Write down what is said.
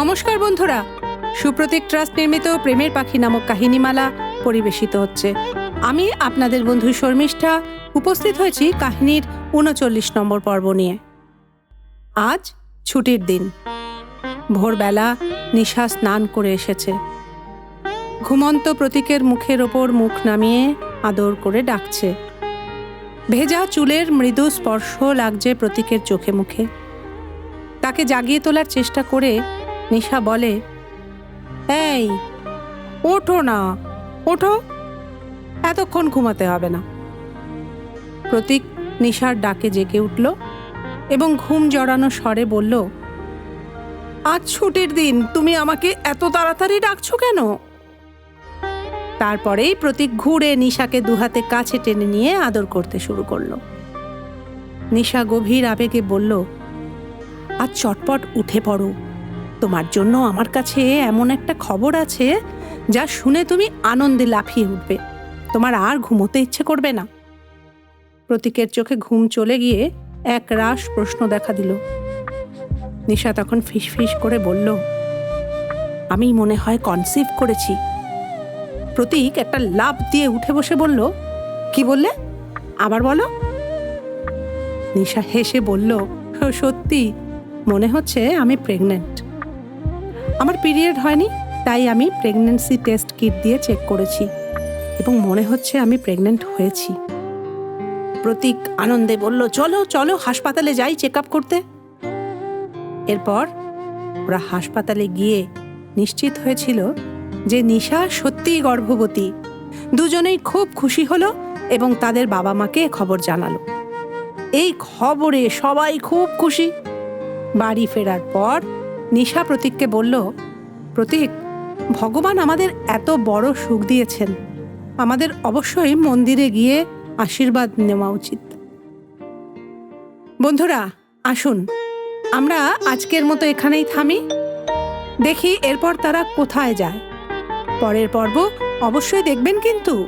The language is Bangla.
নমস্কার বন্ধুরা। সুপ্রতীক ট্রাস্ট নির্মিত প্রেমের পাখি নামক কাহিনীমালা পরিবেশিত হচ্ছে। আমি আপনাদের বন্ধু শর্মিষ্ঠা, উপস্থিত হয়েছি কাহিনীর উনচল্লিশ নম্বর পর্ব নিয়ে। আজ ছুটির দিন। ভোরবেলা নিশা স্নান করে এসেছে। ঘুমন্ত প্রতীকের মুখের ওপর মুখ নামিয়ে আদর করে ডাকছে। ভেজা চুলের মৃদু স্পর্শ লাগছে প্রতীকের চোখে মুখে। তাকে জাগিয়ে তোলার চেষ্টা করে নিশা বলে, এই, ওঠো না, ওঠো। এতক্ষণ ঘুমাতে হবে না। প্রতীক নিশার ডাকে জেগে উঠল এবং ঘুম জড়ানো স্বরে বলল, আজ ছুটির দিন, তুমি আমাকে এত তাড়াতাড়ি ডাকছো কেন? তারপরেই প্রতীক ঘুরে নিশাকে দুহাতে কাছে টেনে নিয়ে আদর করতে শুরু করল। নিশা গভীর আবেগে বলল, আজ চটপট উঠে পড়ো তোমার জন্য আমার কাছে এমন একটা খবর আছে যা শুনে তুমি আনন্দে লাফিয়ে উঠবে। তোমার আর ঘুমোতে ইচ্ছে করবে না। প্রতীকের চোখে ঘুম চলে গিয়ে এক রাস প্রশ্ন দেখা দিল। নিশা তখন ফিস ফিস করে বলল, আমি মনে হয় কনসিভ করেছি। প্রতীক একটা লাভ দিয়ে উঠে বসে বলল, কি বললে? আবার বলো। নিশা হেসে বলল, সত্যি, মনে হচ্ছে আমি প্রেগনেন্ট আমার পিরিয়ড হয়নি, তাই আমি প্রেগন্যান্সি টেস্ট কিট দিয়ে চেক করেছি এবং মনে হচ্ছে আমি প্রেগনেন্ট হয়েছি। প্রতীক আনন্দে বলল, চলো চলো, হাসপাতালে যাই চেক আপ করতে। এরপর ওরা হাসপাতালে গিয়ে নিশ্চিত হয়েছিল যে নিশা সত্যিই গর্ভবতী। দুজনেই খুব খুশি হলো এবং তাদের বাবা মাকে খবর জানালো। এই খবরে সবাই খুব খুশি। বাড়ি ফেরার পর নিশা প্রতীককে বলল, প্রতীক, ভগবান আমাদের এত বড় সুখ দিয়েছেন। আমাদের অবশ্যই মন্দিরে গিয়ে আশীর্বাদ নেওয়া উচিত। বন্ধুরা, আসুন। আমরা আজকের মতো এখানেই থামি। দেখি এরপর তারা কোথায় যায়। পরের পর্ব অবশ্যই দেখবেন কিন্তু।